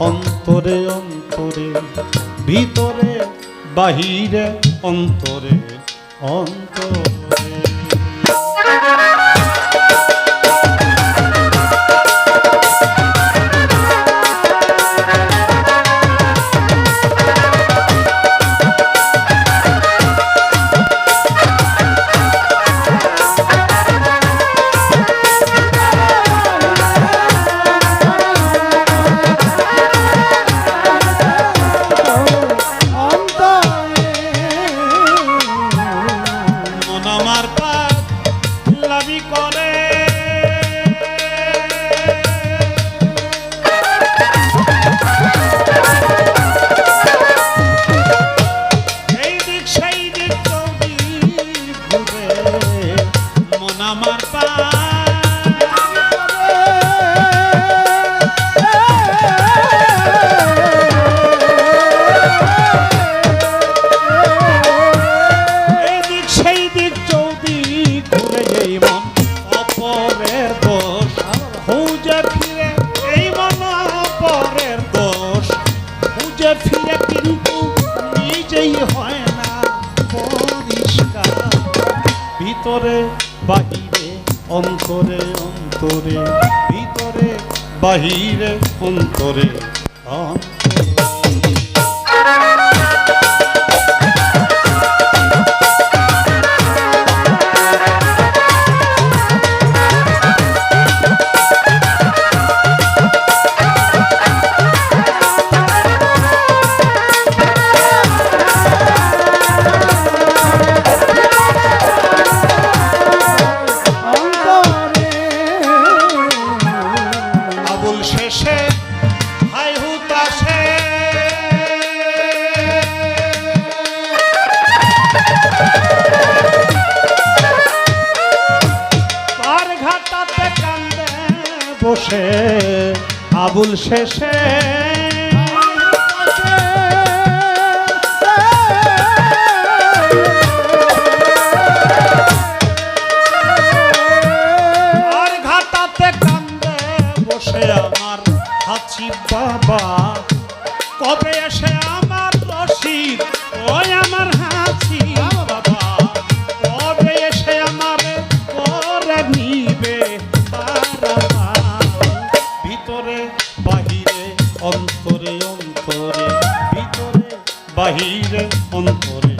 অন্তরে অন্তরে ভিতরে বাহিরে অন্তরে অন্তরে। ভিতরে বাহিরে অন্তরে অন্তরে ভিতরে বাহিরে অন্তরে। অন্তরে বসে আবুল শেষে। আর ঘাটাতে কান্দে বসে আমার হাচি বাবা। বাহিরে অন্তরে।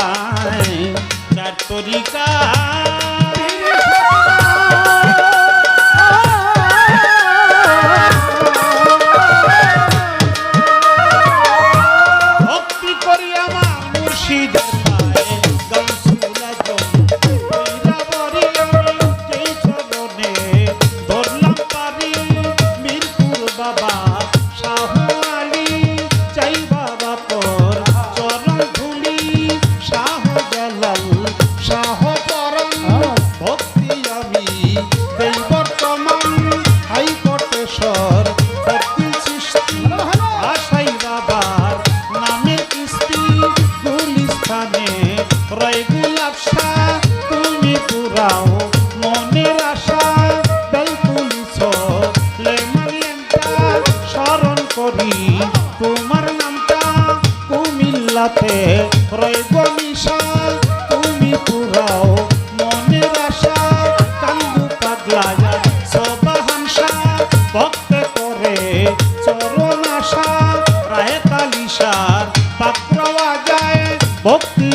পায়। তার তরিকা বছর আশাই বাবার নামের কিস্তি, গুলিস্তানে রয় গুলাব শাহ তুমি পুরাও মনের আশা। বেলপুলিছ তোমার নামটা কুমিল্লাতে রয়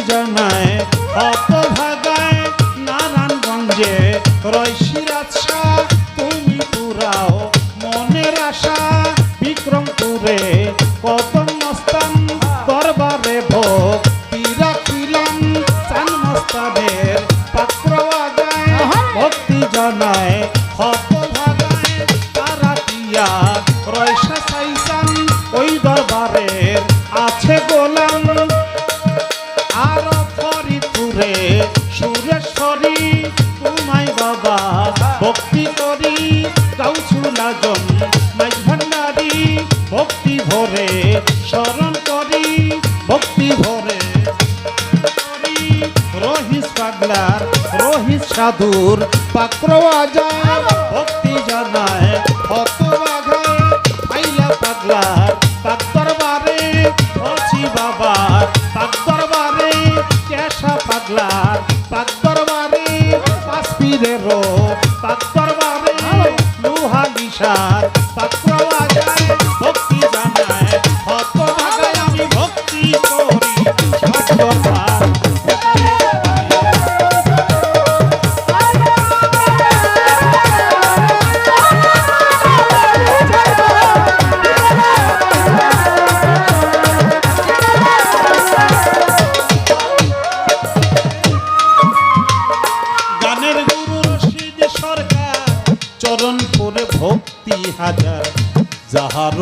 যোজনায় অপভাগায় নারায়ণগঞ্জে রয়সির আশা তুমি পুরাও মনের আশা। বিক্রমপুরে কত মস্তান দরবারে ভোগ রাখিলাম চান মস্তানের পাত্র আগায় ভক্তি জনায়। গাউসুল আজম নাইজ ভান্ডারি ভক্তি ভরে স্মরণ করি, ভক্তি ভরে রহিস পাগলার, রহিস সাধুর পাক্র আজার। ভক্তি হাজার যাহার